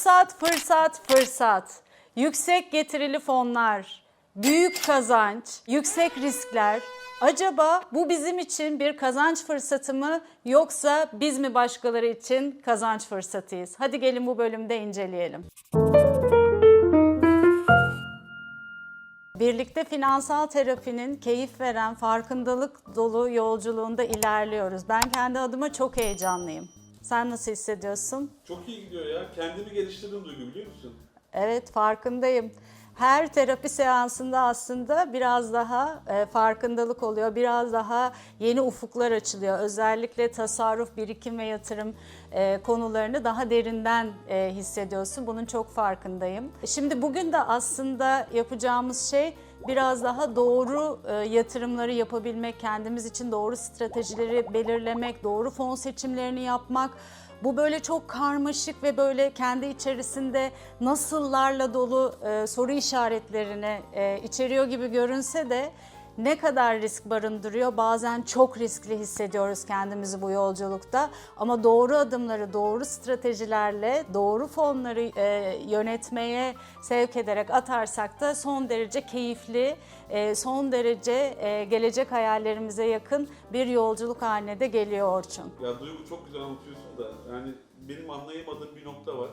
Fırsat, fırsat, fırsat. Yüksek getirili fonlar, büyük kazanç, yüksek riskler. Acaba bu bizim için bir kazanç fırsatı mı yoksa biz mi başkaları için kazanç fırsatıyız? Hadi gelin bu bölümde inceleyelim. Birlikte finansal terapinin keyif veren, farkındalık dolu yolculuğunda ilerliyoruz. Ben kendi adıma çok heyecanlıyım. Sen nasıl hissediyorsun? Çok iyi gidiyor ya. Kendimi geliştirdim Duygu biliyor musun? Evet farkındayım. Her terapi seansında aslında biraz daha e, farkındalık oluyor, biraz daha yeni ufuklar açılıyor. Özellikle tasarruf, birikim ve yatırım e, konularını daha derinden e, hissediyorsun. Bunun çok farkındayım. Şimdi bugün de aslında yapacağımız şey biraz daha doğru e, yatırımları yapabilmek, kendimiz için doğru stratejileri belirlemek, doğru fon seçimlerini yapmak. Bu böyle çok karmaşık ve böyle kendi içerisinde nasıllarla dolu e, soru işaretlerini e, içeriyor gibi görünse de ne kadar risk barındırıyor bazen çok riskli hissediyoruz kendimizi bu yolculukta ama doğru adımları doğru stratejilerle doğru fonları e, yönetmeye sevk ederek atarsak da son derece keyifli e, son derece e, gelecek hayallerimize yakın bir yolculuk haline de geliyor Orçun. Ya Duygu çok güzel anlatıyorsun da yani benim anlayamadığım bir nokta var.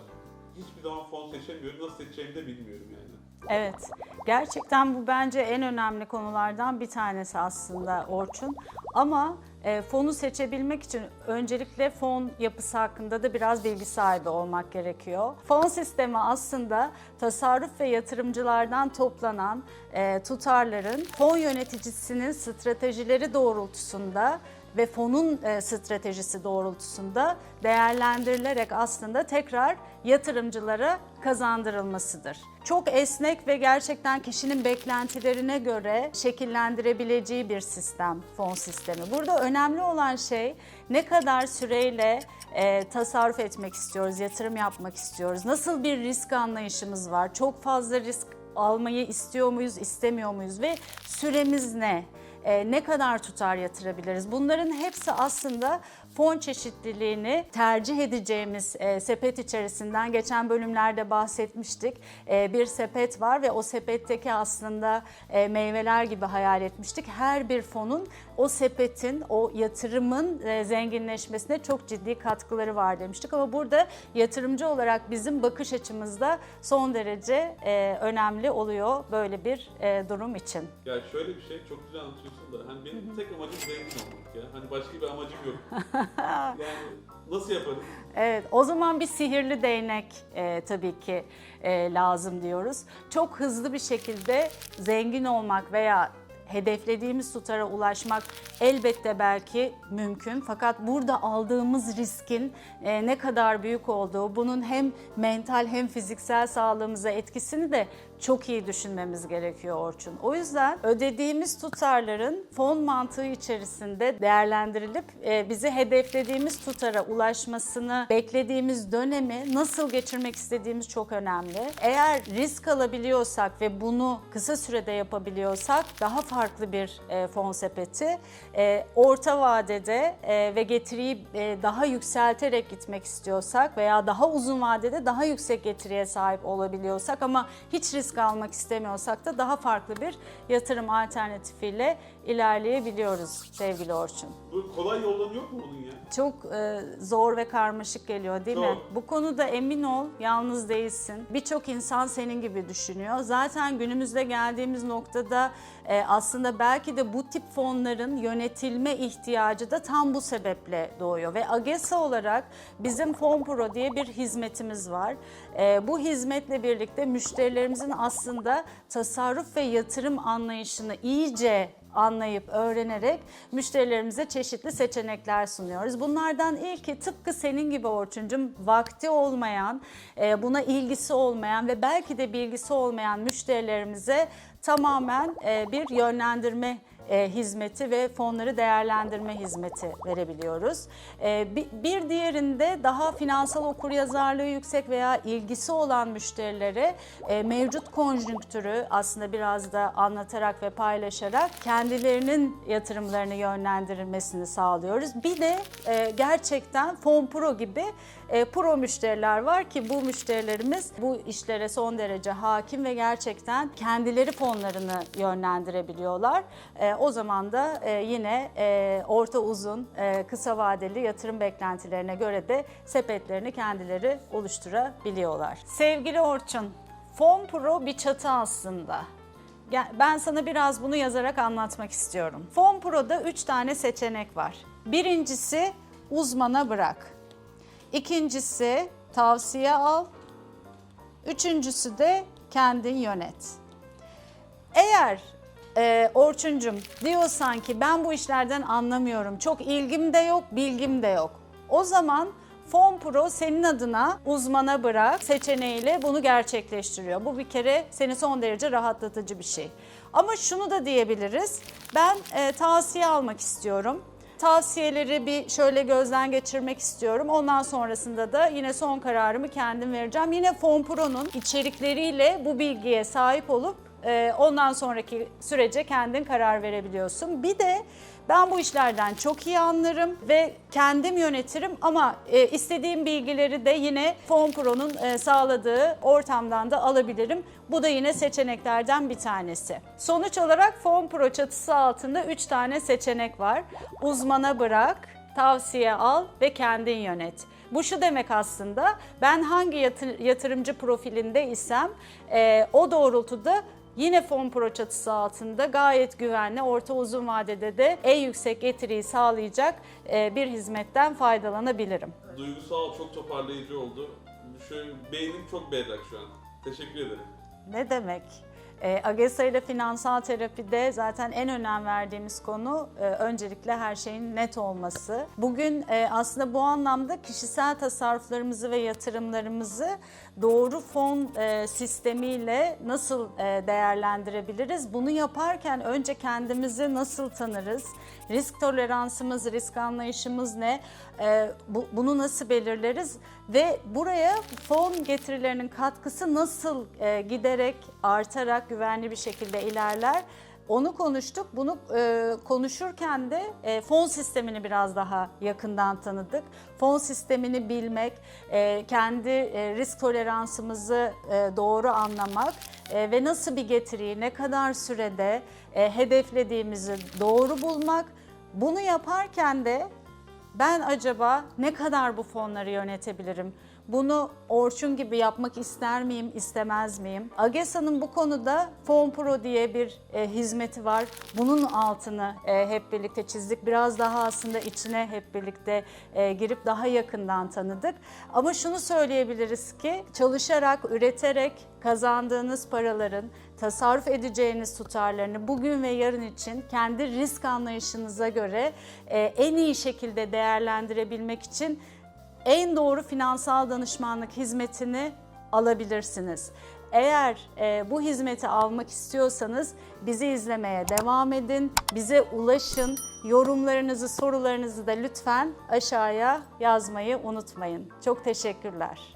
Hiçbir zaman fon seçemiyorum. Nasıl seçeceğimi de bilmiyorum yani. Evet, gerçekten bu bence en önemli konulardan bir tanesi aslında Orçun. Ama e, fonu seçebilmek için öncelikle fon yapısı hakkında da biraz bilgi sahibi olmak gerekiyor. Fon sistemi aslında tasarruf ve yatırımcılardan toplanan e, tutarların fon yöneticisinin stratejileri doğrultusunda ve fonun e, stratejisi doğrultusunda değerlendirilerek aslında tekrar yatırımcılara kazandırılmasıdır. Çok esnek ve gerçekten kişinin beklentilerine göre şekillendirebileceği bir sistem, fon sistemi. Burada önemli olan şey ne kadar süreyle e, tasarruf etmek istiyoruz, yatırım yapmak istiyoruz, nasıl bir risk anlayışımız var, çok fazla risk almayı istiyor muyuz, istemiyor muyuz ve süremiz ne? E, ne kadar tutar yatırabiliriz? Bunların hepsi aslında fon çeşitliliğini tercih edeceğimiz e, sepet içerisinden geçen bölümlerde bahsetmiştik. E, bir sepet var ve o sepetteki aslında e, meyveler gibi hayal etmiştik. Her bir fonun o sepetin, o yatırımın e, zenginleşmesine çok ciddi katkıları var demiştik. Ama burada yatırımcı olarak bizim bakış açımızda son derece e, önemli oluyor böyle bir e, durum için. Ya şöyle bir şey çok güzel anlatıyorsun da hani benim tek amacım zengin olmak ya. Hani başka bir amacım yok. yani nasıl yaparım? Evet, o zaman bir sihirli değnek e, tabii ki e, lazım diyoruz. Çok hızlı bir şekilde zengin olmak veya hedeflediğimiz tutara ulaşmak elbette belki mümkün. Fakat burada aldığımız riskin e, ne kadar büyük olduğu, bunun hem mental hem fiziksel sağlığımıza etkisini de çok iyi düşünmemiz gerekiyor Orçun. O yüzden ödediğimiz tutarların fon mantığı içerisinde değerlendirilip e, bizi hedeflediğimiz tutara ulaşmasını beklediğimiz dönemi nasıl geçirmek istediğimiz çok önemli. Eğer risk alabiliyorsak ve bunu kısa sürede yapabiliyorsak daha farklı bir e, fon sepeti. E, orta vadede ve getiriyi daha yükselterek gitmek istiyorsak veya daha uzun vadede daha yüksek getiriye sahip olabiliyorsak ama hiç risk almak istemiyorsak da daha farklı bir yatırım alternatifiyle ilerleyebiliyoruz sevgili Orçun. Bu kolay yolları yok mu bunun ya? Çok e, zor ve karmaşık geliyor değil mi? Çok. Bu konuda emin ol yalnız değilsin. Birçok insan senin gibi düşünüyor. Zaten günümüzde geldiğimiz noktada e, aslında belki de bu tip fonların yönetilme ihtiyacı da tam bu sebeple doğuyor. Ve AGESA olarak bizim Fon Pro diye bir hizmetimiz var. E, bu hizmetle birlikte müşterilerimizin aslında tasarruf ve yatırım anlayışını iyice anlayıp öğrenerek müşterilerimize çeşitli seçenekler sunuyoruz. Bunlardan ilki tıpkı senin gibi Orçuncum vakti olmayan, e, buna ilgisi olmayan ve belki de bilgisi olmayan müşterilerimize tamamen e, bir yönlendirme e, hizmeti ve fonları değerlendirme hizmeti verebiliyoruz. E, bi- bir diğerinde daha finansal okuryazarlığı yüksek veya ilgisi olan müşterilere e, mevcut konjonktürü aslında biraz da anlatarak ve paylaşarak kendilerinin yatırımlarını yönlendirilmesini sağlıyoruz. Bir de e, gerçekten Fon Pro gibi e, pro müşteriler var ki bu müşterilerimiz bu işlere son derece hakim ve gerçekten kendileri fonlarını yönlendirebiliyorlar. E, o zaman da e, yine e, orta uzun, e, kısa vadeli yatırım beklentilerine göre de sepetlerini kendileri oluşturabiliyorlar. Sevgili Orçun, Fon Pro bir çatı aslında. Ben sana biraz bunu yazarak anlatmak istiyorum. Fon Pro'da 3 tane seçenek var. Birincisi uzmana bırak. İkincisi tavsiye al. Üçüncüsü de kendin yönet. Eğer e, Orçuncum diyorsan ki ben bu işlerden anlamıyorum, çok ilgim de yok, bilgim de yok. O zaman Fon Pro senin adına uzmana bırak seçeneğiyle bunu gerçekleştiriyor. Bu bir kere seni son derece rahatlatıcı bir şey. Ama şunu da diyebiliriz. Ben e, tavsiye almak istiyorum. Tavsiyeleri bir şöyle gözden geçirmek istiyorum. Ondan sonrasında da yine son kararımı kendim vereceğim. Yine Fon Pro'nun içerikleriyle bu bilgiye sahip olup ondan sonraki sürece kendin karar verebiliyorsun. Bir de ben bu işlerden çok iyi anlarım ve kendim yönetirim ama e, istediğim bilgileri de yine Fon Pro'nun e, sağladığı ortamdan da alabilirim. Bu da yine seçeneklerden bir tanesi. Sonuç olarak Fon Pro çatısı altında 3 tane seçenek var. Uzmana bırak, tavsiye al ve kendin yönet. Bu şu demek aslında ben hangi yatır- yatırımcı profilinde isem e, o doğrultuda yine Fon Pro çatısı altında gayet güvenli orta uzun vadede de en yüksek getiriyi sağlayacak e, bir hizmetten faydalanabilirim. Duygusal çok toparlayıcı oldu. Şöyle beynim çok berrak şu an. Teşekkür ederim. Ne demek? E, AGESA ile finansal terapide zaten en önem verdiğimiz konu e, öncelikle her şeyin net olması. Bugün e, aslında bu anlamda kişisel tasarruflarımızı ve yatırımlarımızı doğru fon e, sistemiyle nasıl e, değerlendirebiliriz? Bunu yaparken önce kendimizi nasıl tanırız? Risk toleransımız, risk anlayışımız ne? E, bu- bunu nasıl belirleriz? Ve buraya fon getirilerinin katkısı nasıl e, giderek, artarak güvenli bir şekilde ilerler? Onu konuştuk. Bunu e, konuşurken de e, fon sistemini biraz daha yakından tanıdık. Fon sistemini bilmek, e, kendi e, risk toleransımızı e, doğru anlamak e, ve nasıl bir getiriyi ne kadar sürede e, hedeflediğimizi doğru bulmak. Bunu yaparken de ben acaba ne kadar bu fonları yönetebilirim? Bunu Orçun gibi yapmak ister miyim, istemez miyim? AGESA'nın bu konuda Fon Pro diye bir e, hizmeti var. Bunun altını e, hep birlikte çizdik. Biraz daha aslında içine hep birlikte e, girip daha yakından tanıdık. Ama şunu söyleyebiliriz ki çalışarak, üreterek kazandığınız paraların tasarruf edeceğiniz tutarlarını bugün ve yarın için kendi risk anlayışınıza göre e, en iyi şekilde değerlendirebilmek için en doğru finansal danışmanlık hizmetini alabilirsiniz. Eğer e, bu hizmeti almak istiyorsanız bizi izlemeye devam edin, bize ulaşın, yorumlarınızı, sorularınızı da lütfen aşağıya yazmayı unutmayın. Çok teşekkürler.